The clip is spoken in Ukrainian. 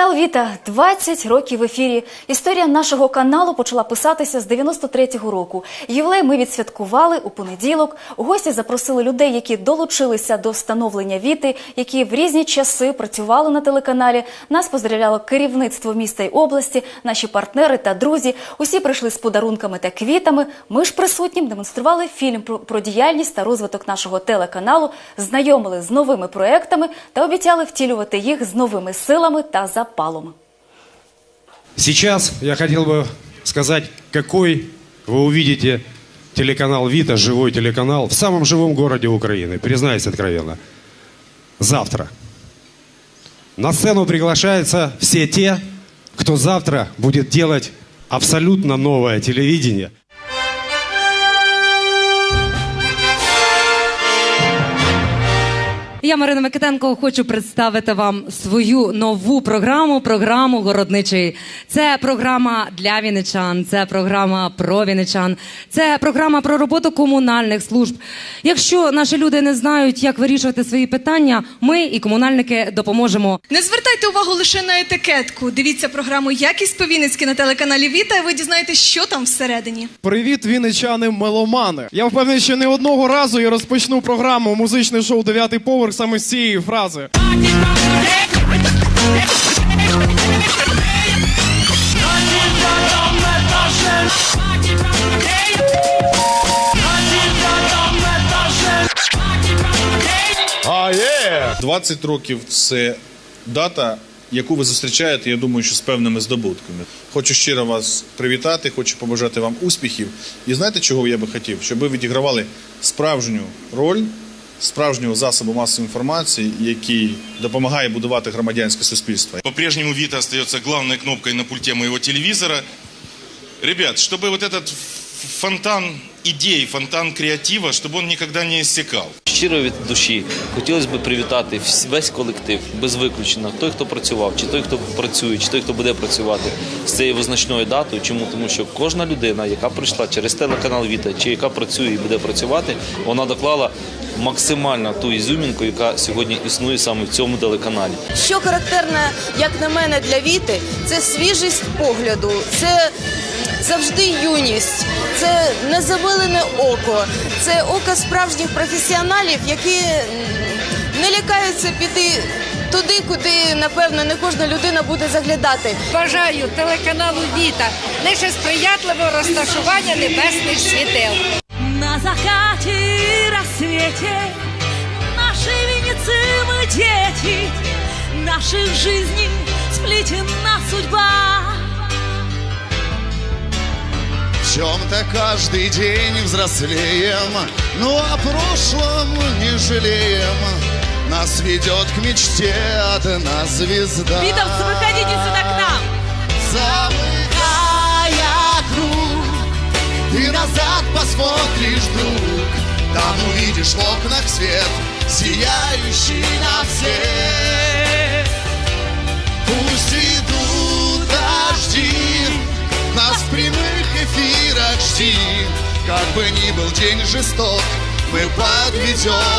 Телеканал Віта 20 років в ефірі. Історія нашого каналу почала писатися з 93-го року. Ювілей ми відсвяткували у понеділок. Гості запросили людей, які долучилися до становлення Віти, які в різні часи працювали на телеканалі. Нас поздравляло керівництво міста й області, наші партнери та друзі. Усі прийшли з подарунками та квітами. Ми ж присутнім демонстрували фільм про, діяльність та розвиток нашого телеканалу, знайомили з новими проектами та обіцяли втілювати їх з новими силами та запалом. Сейчас я хотел бы сказать, какой вы увидите телеканал Вита, живой телеканал, в самом живом городе Украины, признаюсь откровенно. Завтра. На сцену приглашаются все те, кто завтра будет делать абсолютно новое телевидение. Я Марина Микитенко хочу представити вам свою нову програму, програму Городничий. Це програма для вінничан, це програма про вінничан, це програма про роботу комунальних служб. Якщо наші люди не знають, як вирішувати свої питання, ми і комунальники допоможемо. Не звертайте увагу лише на етикетку. Дивіться програму Якість по-вінницьки на телеканалі Віта, і ви дізнаєтесь, що там всередині. Привіт, вінничани меломани. Я впевнений, що не одного разу я розпочну програму музичне шоу Дев'ятий поверх саме з цієї фрази. А є! 20 років це дата, яку ви зустрічаєте, я думаю, що з певними здобутками. Хочу щиро вас привітати, хочу побажати вам успіхів. І знаєте, чого я би хотів? Щоб ви відігравали справжню роль справжнього засобу масової інформації, який допомагає будувати громадянське суспільство. По-прежнему Віта остается головною кнопкою на пульті моєго телевізора. Ребят, щоб вот этот фонтан идей, фонтан креатива, чтобы он никогда не иссякал. Щиро від душі хотілося б привітати весь колектив без виключення. Той, хто працював, чи той, хто працює, чи той, хто буде працювати з цією визначною датою. Чому? Тому що кожна людина, яка прийшла через телеканал Віта, чи яка працює і буде працювати, вона доклала максимально ту ізюмінку, яка сьогодні існує саме в цьому телеканалі. Що характерне, як на мене, для Віти, це свіжість погляду, це завжди юність, це незавилене око, це око справжніх професіоналів, які не лякаються піти туди, куди, напевно, не кожна людина буде заглядати. Бажаю телеканалу Віта лише сприятливого розташування небесних світил. На закате и рассвете Нашей Венеции мы дети Наших жизней сплетена судьба В чем-то каждый день взрослеем, ну о прошлом не жалеем. Нас ведет к мечте одна звезда. Витовцы, выходите сюда к нам Замыкая круг, ты назад посмотришь, друг. Там увидишь в окнах свет, сияющий на всех. эфирах жди. Как бы ни был день жесток, мы подведем итог.